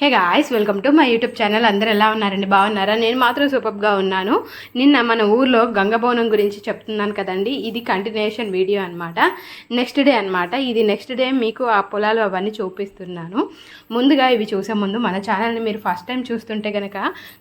Hey guys welcome to my YouTube channel అందరు ఎలా ఉన్నారండి? బాగున్నారా? నేను మాత్రం సూపర్గా ఉన్నాను. నిన్న మన ఊర్లో గంగభవనం గురించి చెప్తున్నాను కదండి. ఇది కంటిన్యూషన్ వీడియో అనమాట నెక్స్ట్ డే అనమాట ఇది నెక్స్ట్ డే మీకు ఆ పొలాలు అవన్నీ చూపిస్తున్నాను. ముందుగా ఇవి చూసే ముందు మన ఛానల్ని మీరు ఫస్ట్ టైం చూస్తుంటే కనుక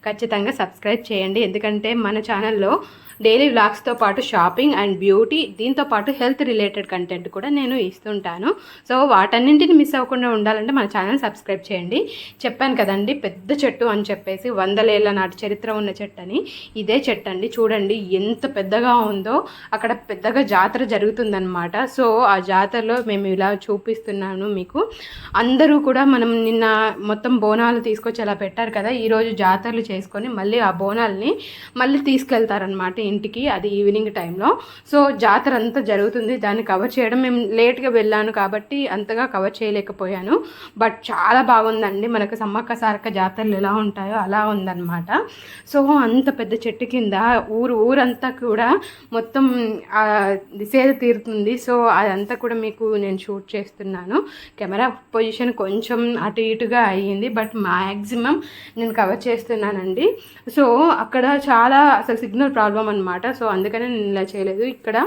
ఖచ్చితంగా సబ్స్క్రైబ్ చేయండి. ఎందుకంటే మన ఛానల్లో డైలీ వ్లాగ్స్తో పాటు షాపింగ్ అండ్ బ్యూటీ దీంతో పాటు హెల్త్ రిలేటెడ్ కంటెంట్ కూడా నేను ఇస్తుంటాను. సో వాటన్నింటిని మిస్ అవ్వకుండా ఉండాలంటే మన ఛానల్ సబ్స్క్రైబ్ చేయండి. చెప్పాను కదండి పెద్ద చెట్టు అని చెప్పేసి వందలేళ్ళ నాటి చరిత్ర ఉన్న చెట్టు అని ఇదే చెట్టు అండి చూడండి ఎంత పెద్దగా ఉందో. అక్కడ పెద్దగా జాతర జరుగుతుందన్నమాట. సో ఆ జాతరలో మేము ఇలా చూపిస్తున్నాను మీకు. అందరూ కూడా మనం నిన్న మొత్తం బోనాలు తీసుకొచ్చి అలా పెట్టారు కదా ఈరోజు జాతరలు చేసుకొని మళ్ళీ ఆ బోనాలని మళ్ళీ తీసుకెళ్తారనమాట ఇంటికి అది ఈవినింగ్ టైంలో. సో జాతర అంతా జరుగుతుంది. దాన్ని కవర్ చేయడం మేము లేట్గా వెళ్ళాను కాబట్టి అంతగా కవర్ చేయలేకపోయాను. బట్ చాలా బాగుందండి. మనకు సమ్మక్క సారక్క జాతరలు ఎలా ఉంటాయో అలా ఉందన్నమాట. సో అంత పెద్ద చెట్టు కింద ఊరు ఊరంతా కూడా మొత్తం ఆ, సేద తీరుతుంది. సో అదంతా కూడా మీకు నేను షూట్ చేస్తున్నాను. కెమెరా పొజిషన్ కొంచెం అటు ఇటుగా అయ్యింది. బట్ మ్యాక్సిమం నేను కవర్ చేస్తున్నానండి. సో అక్కడ చాలా అసలు సిగ్నల్ ప్రాబ్లం అనమాట సో అందుకనే నేను ఇలా చేయలేదు. ఇక్కడ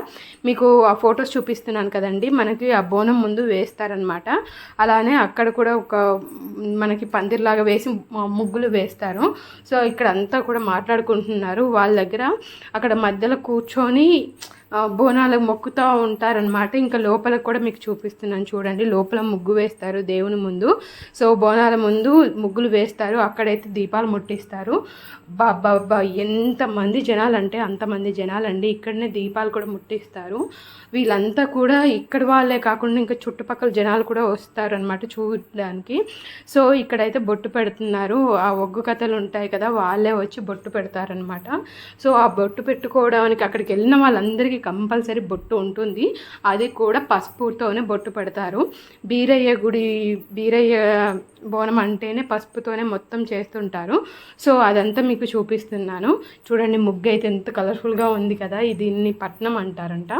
మీకు ఆ ఫొటోస్ చూపిస్తున్నాను కదండి. మనకి ఆ బోనం ముందు వేస్తారనమాట అలానే అక్కడ కూడా ఒక మనకి పందిర్లాగా వేసి ముగ్గులు వేస్తారు. సో ఇక్కడ అంతా కూడా మాట్లాడుకుంటున్నారు. వాళ్ళ దగ్గర అక్కడ మధ్యలో కూర్చొని బోనాలు మొక్కుతూ ఉంటారనమాట ఇంకా లోపల కూడా మీకు చూపిస్తున్నాను చూడండి. లోపల ముగ్గు వేస్తారు దేవుని ముందు. సో బోనాల ముందు ముగ్గులు వేస్తారు. అక్కడైతే దీపాలు ముట్టిస్తారు. బాబా ఎంతమంది జనాలు అంటే అంతమంది జనాలండి. ఇక్కడనే దీపాలు కూడా ముట్టిస్తారు. వీళ్ళంతా కూడా ఇక్కడ వాళ్ళే కాకుండా ఇంకా చుట్టుపక్కల జనాలు కూడా వస్తారు అనమాట చూడడానికి. సో ఇక్కడైతే బొట్టు పెడుతున్నారు. ఆ ఒగ్గు కథలు ఉంటాయి కదా వాళ్ళే వచ్చి బొట్టు పెడతారనమాట సో ఆ బొట్టు పెట్టుకోవడానికి అక్కడికి వెళ్ళిన వాళ్ళందరికీ కంపల్సరీ బొట్టు ఉంటుంది. అది కూడా పసుపుతోనే బొట్టు పెడతారు. బీరయ్య గుడి బీరయ్య బోనం అంటేనే పసుపుతోనే మొత్తం చేస్తుంటారు. సో అదంతా మీకు చూపిస్తున్నాను. చూడండి ముగ్గు అయితే ఎంత కలర్ఫుల్గా ఉంది కదా దీన్ని పట్నం అంటారంట.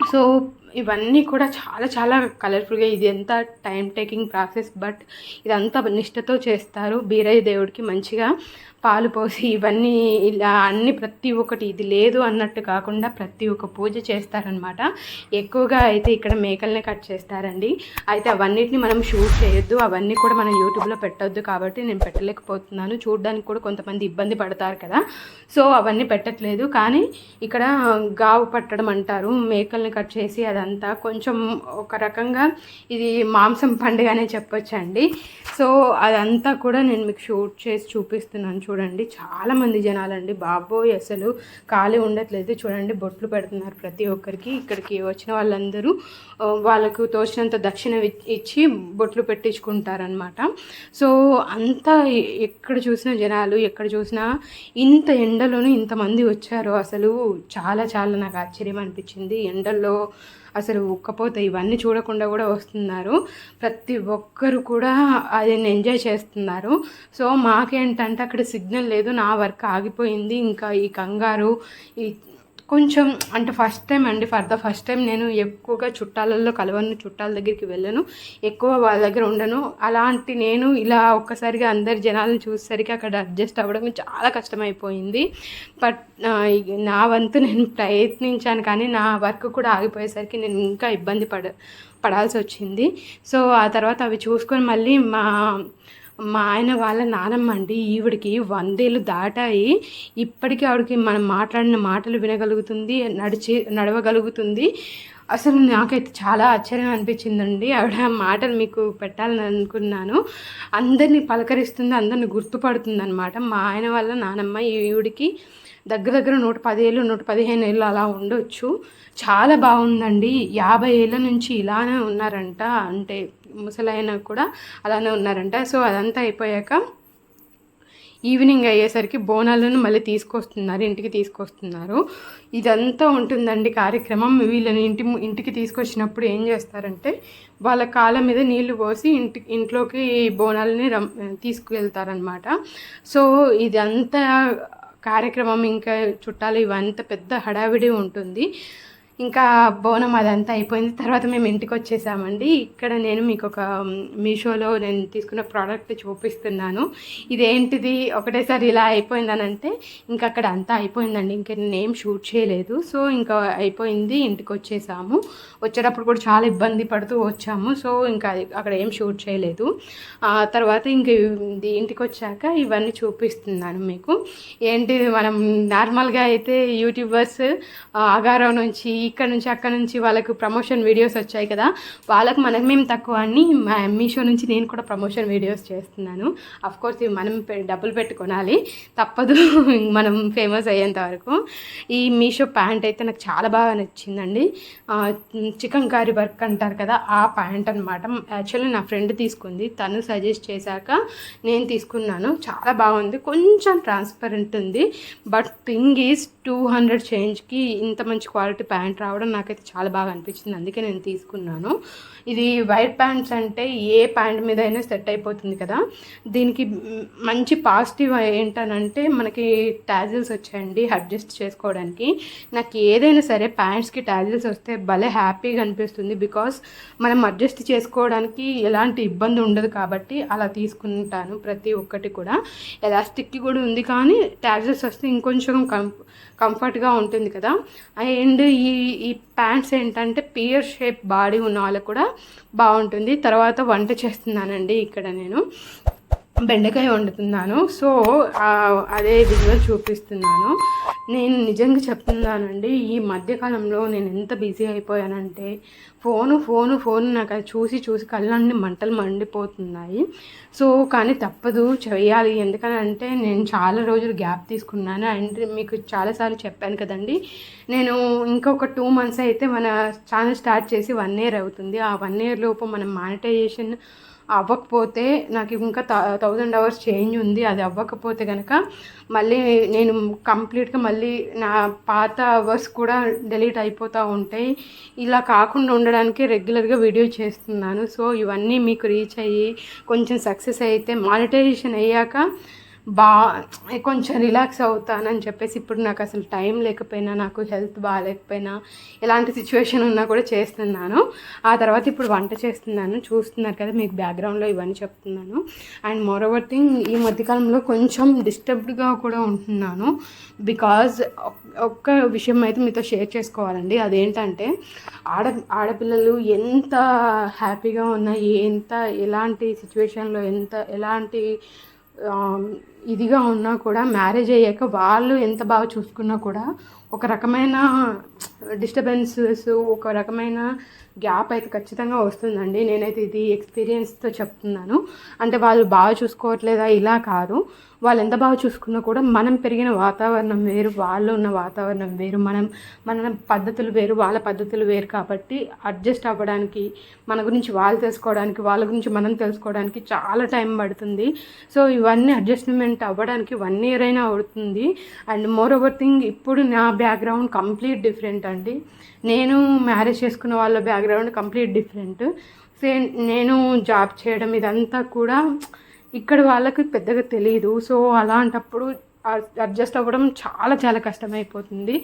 సో ఇవన్నీ కూడా చాలా చాలా కలర్ఫుల్గా ఇది ఎంత టైం టేకింగ్ ప్రాసెస్ బట్ ఇదంతా నిష్టతో చేస్తారు. బీరయ్య దేవుడికి మంచిగా పాలు పోసి ఇవన్నీ ఇలా అన్ని ప్రతి ఒక్కటి ఇది లేదు అన్నట్టు కాకుండా ప్రతి ఒక్క పూజ చేస్తారనమాట ఎక్కువగా అయితే ఇక్కడ మేకలనే కట్ చేస్తారండి. అయితే అవన్నిటిని మనం షూట్ చేయొద్దు. అవన్నీ కూడా మనం యూట్యూబ్లో పెట్టొద్దు కాబట్టి నేను పెట్టలేకపోతున్నాను. చూడడానికి కూడా కొంతమంది ఇబ్బంది పడతారు కదా. సో అవన్నీ పెట్టట్లేదు. కానీ ఇక్కడ గావు పట్టడం అంటారు. మేకల్ని కట్ చేసి అది అదంతా కొంచెం ఒక రకంగా ఇది మాంసం పండుగ అనే చెప్పొచ్చండి. సో అదంతా కూడా నేను మీకు షూట్ చేసి చూపిస్తున్నాను. చూడండి చాలామంది జనాలండి. బాబోయ్ అసలు ఖాళీ ఉండట్లేదు. చూడండి బొట్లు పెడుతున్నారు ప్రతి ఒక్కరికి. ఇక్కడికి వచ్చిన వాళ్ళందరూ వాళ్ళకు తోచినంత దక్షిణ ఇచ్చి బొట్లు పెట్టించుకుంటారనమాట సో అంతా ఎక్కడ చూసినా జనాలు ఎక్కడ చూసినా ఇంత ఎండలోనూ ఇంతమంది వచ్చారు అసలు చాలా చాలా నాకు ఆశ్చర్యం అనిపించింది. ఎండల్లో అసలు ఉక్కపోతే ఇవన్నీ చూడకుండా కూడా వస్తున్నారు. ప్రతి ఒక్కరు కూడా అది ఎంజాయ్ చేస్తున్నారు. సో మాకేంటంటే అక్కడ సిగ్నల్ లేదు నా వర్క్ ఆగిపోయింది. ఇంకా ఈ కంగారు ఈ కొంచెం అంటే ఫస్ట్ టైం అండి ఫర్ ద ఫస్ట్ టైం నేను ఎక్కువగా చుట్టాలలో కలవను చుట్టాల దగ్గరికి వెళ్ళను ఎక్కువ వాళ్ళ దగ్గర ఉండను. అలాంటి నేను ఇలా ఒక్కసారిగా అందరి జనాలను చూసేసరికి అక్కడ అడ్జస్ట్ అవ్వడం చాలా కష్టమైపోయింది. బట్ నా వంతు నేను ప్రయత్నించాను కానీ నా వర్క్ కూడా ఆగిపోయేసరికి నేను ఇంకా ఇబ్బంది పడ పడాల్సి వచ్చింది సో ఆ తర్వాత అవి చూసుకొని మళ్ళీ మా మా ఆయన వాళ్ళ నానమ్మ అండి ఈవిడికి వందేళ్ళు దాటాయి. ఇప్పటికీ ఆవిడకి మనం మాట్లాడిన మాటలు వినగలుగుతుంది నడిచి నడవగలుగుతుంది. అసలు నాకైతే చాలా ఆశ్చర్యం అనిపించిందండి. ఆవిడ మాటలు మీకు పెట్టాలని అనుకున్నాను. అందరినీ పలకరిస్తుంది అందరిని గుర్తుపడుతుంది అనమాట మా ఆయన వాళ్ళ నానమ్మ ఈవిడికి దగ్గర దగ్గర నూట పదిహేళ్ళు నూట పదిహేను ఏళ్ళు అలా ఉండొచ్చు. చాలా బాగుందండి. యాభై ఏళ్ళ నుంచి ఇలానే ఉన్నారంట అంటే ముసలైన కూడా అలానే ఉన్నారంట. సో అదంతా అయిపోయాక ఈవినింగ్ అయ్యేసరికి బోనాలను మళ్ళీ తీసుకొస్తున్నారు ఇంటికి తీసుకొస్తున్నారు. ఇదంతా ఉంటుందండి కార్యక్రమం. వీళ్ళని ఇంటి ఇంటికి తీసుకొచ్చినప్పుడు ఏం చేస్తారంటే వాళ్ళ కాళ్ళ మీద నీళ్ళు పోసి ఇంటి ఇంట్లోకి బోనాలని రమ్ తీసుకువెళ్తారనమాట సో ఇదంతా కార్యక్రమం. ఇంకా చుట్టాలు ఇవంతా పెద్ద హడావిడి ఉంటుంది. ఇంకా బోనం అదంతా అయిపోయింది. తర్వాత మేము ఇంటికి వచ్చేసామండి. ఇక్కడ నేను మీకు ఒక మీషోలో నేను తీసుకున్న ప్రోడక్ట్ చూపిస్తున్నాను. ఇదేంటిది? ఒకటేసారి ఇలా అయిపోయిందని అంటే ఇంకా అక్కడ అంతా అయిపోయిందండి. ఇంకా నేను షూట్ చేయలేదు. సో ఇంకా అయిపోయింది. ఇంటికి వచ్చేసాము. వచ్చేటప్పుడు కూడా చాలా ఇబ్బంది పడుతూ వచ్చాము. సో ఇంకా అక్కడ ఏం షూట్ చేయలేదు. తర్వాత ఇంక ఇది ఇంటికి వచ్చాక ఇవన్నీ చూపిస్తున్నాను మీకు. ఏంటి మనం నార్మల్గా అయితే యూట్యూబర్స్ ఆగారం నుంచి ఇక్కడ నుంచి అక్కడ నుంచి వాళ్ళకు ప్రమోషన్ వీడియోస్ వచ్చాయి కదా. వాళ్ళకు మనకు మేము తక్కువ అని మా- మీషో నుంచి నేను కూడా ప్రమోషన్ వీడియోస్ చేస్తున్నాను. అఫ్ కోర్స్ ఇవి మనం పె- డబ్బులు పెట్టుకోనాలి. తప్పదు. మనం ఫేమస్ అయ్యేంత వరకు. ఈ మీషో ప్యాంట్ అయితే నాకు చాలా బాగా నచ్చిందండి. చికెన్ కారీ వర్క్ అంటారు కదా ఆ ప్యాంట్ అనమాట యాక్చువల్లీ నా ఫ్రెండ్ తీసుకుంది. తను సజెస్ట్ చేశాక నేను తీసుకున్నాను. చాలా బాగుంది. కొంచెం ట్రాన్స్పరెంట్ ఉంది. But thing is two hundred చేంజ్కి ఇంత మంచి క్వాలిటీ ప్యాంట్ రావడం నాకైతే చాలా బాగా అనిపించింది. అందుకే నేను తీసుకున్నాను. ఇది వైట్ ప్యాంట్స్ అంటే ఏ ప్యాంట్ మీద అయినా సెట్ అయిపోతుంది కదా. దీనికి మంచి పాజిటివ్ ఏంటనంటే మనకి టాజిల్స్ వచ్చాయండి అడ్జస్ట్ చేసుకోవడానికి. నాకు ఏదైనా సరే ప్యాంట్స్కి ట్యాజిల్స్ వస్తే భలే హ్యాపీగా అనిపిస్తుంది. బికాస్ మనం అడ్జస్ట్ చేసుకోవడానికి ఎలాంటి ఇబ్బంది ఉండదు కాబట్టి అలా తీసుకుంటాను ప్రతి ఒక్కటి కూడా. ఎలాస్టిక్కి కూడా ఉంది కానీ ట్యాజిల్స్ వస్తే ఇంకొంచెం కం కంఫర్ట్గా ఉంటుంది కదా. అండ్ ఈ ఈ ప్యాంట్స్ ఏంటంటే పియర్ షేప్ బాడీ ఉన్న వాళ్ళకు కూడా బాగుంటుంది. తర్వాత వంట చేస్తున్నానండి ఇక్కడ నేను. బెండకాయ వండుతున్నాను. సో అదే విధంగా చూపిస్తున్నాను. నేను నిజంగా చెప్తున్నానండి ఈ మధ్యకాలంలో నేను ఎంత బిజీ అయిపోయానంటే ఫోను ఫోను ఫోను నాకు అది చూసి చూసి కళ్ళన్నీ మంటలు మండిపోతున్నాయి. సో కానీ తప్పదు చేయాలి ఎందుకనంటే నేను చాలా రోజులు గ్యాప్ తీసుకున్నాను. అండ్ మీకు చాలాసార్లు చెప్పాను కదండి నేను ఇంకొక టూ మంత్స్ అయితే మన ఛానల్ స్టార్ట్ చేసి వన్ ఇయర్ అవుతుంది. ఆ వన్ ఇయర్ లోపు మనం మానిటైజేషన్ అవ్వకపోతే నాకు ఇంకా థౌజండ్ అవర్స్ చేంజ్ ఉంది అది అవ్వకపోతే కనుక మళ్ళీ నేను కంప్లీట్గా మళ్ళీ నా పాత అవర్స్ కూడా డిలీట్ అయిపోతూ ఉంటాయి. ఇలా కాకుండా ఉండడానికి రెగ్యులర్గా వీడియో చేస్తున్నాను. సో ఇవన్నీ మీకు రీచ్ అయ్యి కొంచెం సక్సెస్ అయితే మానిటైజేషన్ అయ్యాక బా కొంచెం రిలాక్స్ అవుతానని చెప్పేసి ఇప్పుడు నాకు అసలు టైం లేకపోయినా నాకు హెల్త్ బాగాలేకపోయినా ఎలాంటి సిచ్యువేషన్ ఉన్నా కూడా చేస్తున్నాను. ఆ తర్వాత ఇప్పుడు వంట చేస్తున్నాను. చూస్తున్నారు కదా మీకు బ్యాక్గ్రౌండ్లో ఇవన్నీ చెప్తున్నాను. అండ్ మోరోవర్ థింగ్ ఈ మధ్యకాలంలో కొంచెం డిస్టర్బ్డ్గా కూడా ఉంటున్నాను. బికాజ్ ఒక్క విషయం అయితే మీతో షేర్ చేసుకోవాలండి. అదేంటంటే ఆడ ఆడపిల్లలు ఎంత హ్యాపీగా ఉన్నా ఎంత ఎలాంటి సిచ్యువేషన్లో ఎంత ఎలాంటి ఇదిగా ఉన్నా కూడా మ్యారేజ్ అయ్యాక వాళ్ళు ఎంత బాగా చూసుకున్నా కూడా ఒక రకమైన డిస్టర్బెన్సెస్ ఒక రకమైన గ్యాప్ అయితే ఖచ్చితంగా వస్తుందండి. నేనైతే ఇది ఎక్స్పీరియన్స్తో చెప్తున్నాను. అంటే వాళ్ళు బాగా చూసుకోవట్లేదా? ఇలా కాదు. వాళ్ళు ఎంత బాగా చూసుకున్నా కూడా మనం పెరిగిన వాతావరణం వేరు వాళ్ళు ఉన్న వాతావరణం వేరు మనం మన పద్ధతులు వేరు వాళ్ళ పద్ధతులు వేరు కాబట్టి అడ్జస్ట్ అవ్వడానికి మన గురించి వాళ్ళు తెలుసుకోవడానికి వాళ్ళ గురించి మనం తెలుసుకోవడానికి చాలా టైం పడుతుంది. సో ఇవన్నీ అడ్జస్ట్మెంట్ అవ్వడానికి వన్ ఇయర్ అయినా అవుతుంది అండ్ మోర్ ఓవర్ థింగ్ ఇప్పుడు నా బ్యాక్గ్రౌండ్ కంప్లీట్ డిఫరెంట్ అండి. నేను మ్యారేజ్ చేసుకున్న వాళ్ళ బ్యాక్గ్రౌండ్ కంప్లీట్ డిఫరెంట్. సే నేను జాబ్ చేయడం ఇదంతా కూడా ఇక్కడ వాళ్ళకి పెద్దగా తెలియదు సో అలాంటప్పుడు అడ్జస్ట్ అవ్వడం చాలా చాలా కష్టమైపోతుంది.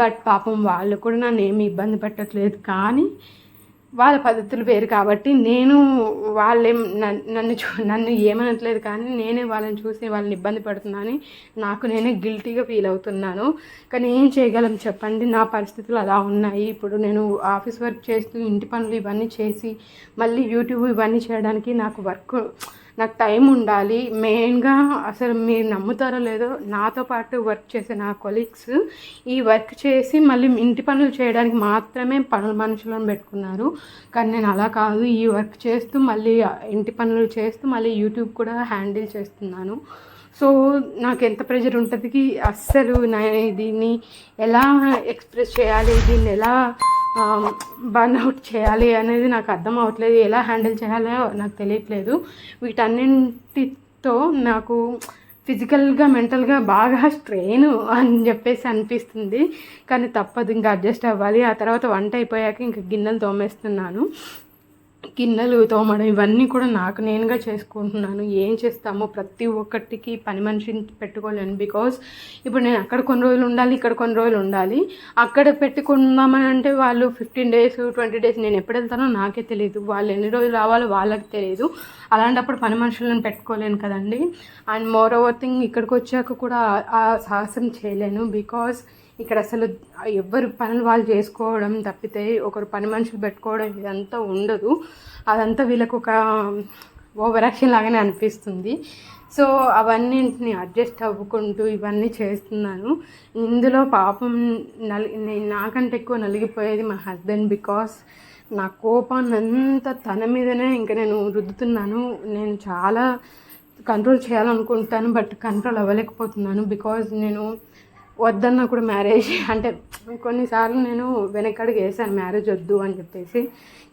బట్ పాపం వాళ్ళు కూడా నన్ను ఏమి ఇబ్బంది పెట్టట్లేదు. కానీ వాళ్ళ పద్ధతులు వేరు కాబట్టి నేను వాళ్ళేం నన్- నన్ను చూ నన్ను ఏమనట్లేదు కానీ నేనే వాళ్ళని చూసి వాళ్ళని ఇబ్బంది పడుతున్నాను నాకు నేనే గిల్టీగా ఫీల్ అవుతున్నాను. కానీ ఏం చేయగలం చెప్పండి? నా పరిస్థితులు అలా ఉన్నాయి. ఇప్పుడు నేను ఆఫీస్ వర్క్ చేస్తూ ఇంటి పనులు ఇవన్నీ చేసి మళ్ళీ యూట్యూబ్ ఇవన్నీ చేయడానికి నాకు వర్క్ నాకు టైం ఉండాలి. మెయిన్గా అసలు మీరు నమ్ముతారో లేదో నాతో పాటు వర్క్ చేసే నా కొలీగ్స్ ఈ వర్క్ చేసి మళ్ళీ ఇంటి పనులు చేయడానికి మాత్రమే పనుల మనుషులను పెట్టుకున్నారు. కానీ నేను అలా కాదు. ఈ వర్క్ చేస్తూ మళ్ళీ ఇంటి పనులు చేస్తూ మళ్ళీ యూట్యూబ్ కూడా హ్యాండిల్ చేస్తున్నాను. సో నాకు ఎంత ప్రెషర్ ఉంటుంది అస్సలు నా దీన్ని ఎలా ఎక్స్ప్రెస్ చేయాలి దీన్ని ఎలా బర్న్అవుట్ చేయాలి అనేది నాకు అర్థం అవ్వట్లేదు ఎలా హ్యాండిల్ చేయాలో నాకు తెలియట్లేదు. వీటన్నింటితో నాకు ఫిజికల్గా మెంటల్గా బాగా స్ట్రెయిన్ అని చెప్పేసి అనిపిస్తుంది. కానీ తప్పదు ఇంకా అడ్జస్ట్ అవ్వాలి. ఆ తర్వాత వంట అయిపోయాక ఇంకా గిన్నెలు తోమేస్తున్నాను. గిన్నెలు తోమడం ఇవన్నీ కూడా నాకు నేనుగా చేసుకుంటున్నాను. ఏం చేస్తామో ప్రతి ఒక్కటికి పని మనిషిని పెట్టుకోలేను బికాజ్ ఇప్పుడు నేను అక్కడ కొన్ని రోజులు ఉండాలి ఇక్కడ కొన్ని రోజులు ఉండాలి. అక్కడ పెట్టుకుందామని అంటే వాళ్ళు ఫిఫ్టీన్ డేస్ ట్వంటీ డేస్ నేను ఎప్పుడు వెళ్తానో నాకే తెలియదు. వాళ్ళు ఎన్ని రోజులు రావాలో వాళ్ళకి తెలియదు. అలాంటప్పుడు పని మనుషులను పెట్టుకోలేను కదండి. అండ్ మోర్ ఓవర్ థింగ్ ఇక్కడికి వచ్చాక కూడా ఆ- సాహసం చేయలేను బికాజ్ ఇక్కడ అసలు ఎవ్వరు పనులు వాళ్ళు చేసుకోవడం తప్పితే ఒకరు పని మనుషులు పెట్టుకోవడం ఇదంతా ఉండదు. అదంతా వీళ్ళకు ఒక ఓవర్ యాక్షన్ లాగానే అనిపిస్తుంది. సో అవన్నింటిని అడ్జస్ట్ అవ్వుకుంటూ ఇవన్నీ చేస్తున్నాను. ఇందులో పాపం నలి నేను నాకంటే ఎక్కువ నలిగిపోయేది మా హస్బెండ్ బికాస్ నా కోపాన్నంతా తన మీదనే ఇంకా నేను రుద్దుతున్నాను. నేను చాలా కంట్రోల్ చేయాలనుకుంటాను బట్ కంట్రోల్ అవ్వలేకపోతున్నాను. బికాజ్ నేను వద్దన్న కూడా మ్యారేజ్ అంటే కొన్నిసార్లు నేను వెనకడుగు వేసాను మ్యారేజ్ వద్దు అని చెప్పేసి.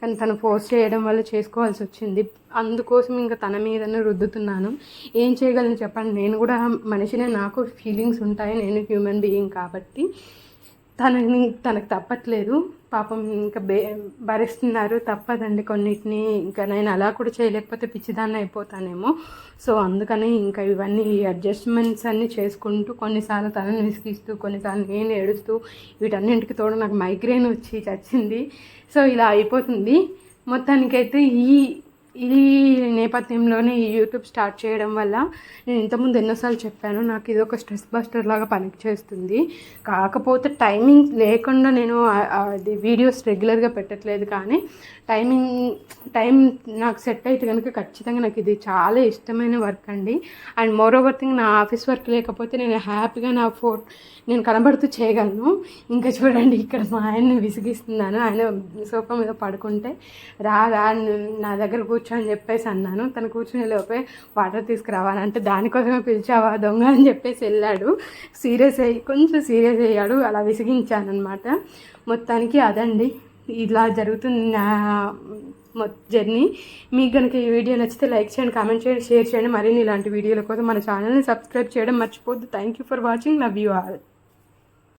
కానీ తను ఫోర్స్ చేయడం వల్ల చేసుకోవాల్సి వచ్చింది. అందుకోసం ఇంకా తన మీదనే రుద్దుతున్నాను. ఏం చేయగలను చెప్పండి? నేను కూడా మనిషినే నాకు ఫీలింగ్స్ ఉంటాయి. నేను హ్యూమన్ బీయింగ్ కాబట్టి. తనని తనకు తప్పట్లేదు. పాపం ఇంకా బే భరిస్తున్నారు తప్పదండి కొన్నిటిని. ఇంకా నేను అలా కూడా చేయలేకపోతే పిచ్చిదాన్ని అయిపోతానేమో. సో అందుకని ఇంకా ఇవన్నీ అడ్జస్ట్మెంట్స్ అన్నీ చేసుకుంటూ కొన్నిసార్లు తనని విసిగిస్తూ కొన్నిసార్లు నేను ఏడుస్తూ వీటన్నింటికి తోడు నాకు మైగ్రేన్ వచ్చి చచ్చింది. సో ఇలా అయిపోతుంది. మొత్తానికైతే ఈ ఈ నేపథ్యంలోనే ఈ యూట్యూబ్ స్టార్ట్ చేయడం వల్ల నేను ఇంతకుముందు ఎన్నోసార్లు చెప్పాను నాకు ఇది ఒక స్ట్రెస్ బస్టర్ లాగా పనిచేస్తుంది. కాకపోతే టైమింగ్ లేకుండా నేను అది వీడియోస్ రెగ్యులర్గా పెట్టట్లేదు కానీ టైమింగ్ టైం నాకు సెట్ అయితే కనుక ఖచ్చితంగా నాకు ఇది చాలా ఇష్టమైన వర్క్ అండి. అండ్ మోర్ ఓవర్ థింగ్ నా ఆఫీస్ వర్క్ లేకపోతే నేను హ్యాపీగా నా ఫో నేను కనబడుతూ చేయగలను. ఇంకా చూడండి ఇక్కడ మా ఆయన్ని విసిగిస్తున్నాను. ఆయన సోఫా మీద పడుకుంటే రా రా నా దగ్గర కూర్చో. అని చెప్పేసి అన్నాను. తను కూర్చునే లోపే వాటర్ తీసుకురావాలంటే దానికోసమే పిలిచావా దొంగ అని చెప్పేసి వెళ్ళాడు. సీరియస్ అయ్యి కొంచెం సీరియస్ అయ్యాడు. అలా విసిగించాను అనమాట మొత్తానికి అదండి. ఇలా జరుగుతుంది నా జర్నీ. మీకు కనుక ఈ వీడియో నచ్చితే లైక్ చేయండి కామెంట్ చేయండి షేర్ చేయండి. మరిన్ని ఇలాంటి వీడియోల కోసం మన ఛానల్ని సబ్స్క్రైబ్ చేయడం మర్చిపోద్దు thank you for watching love you all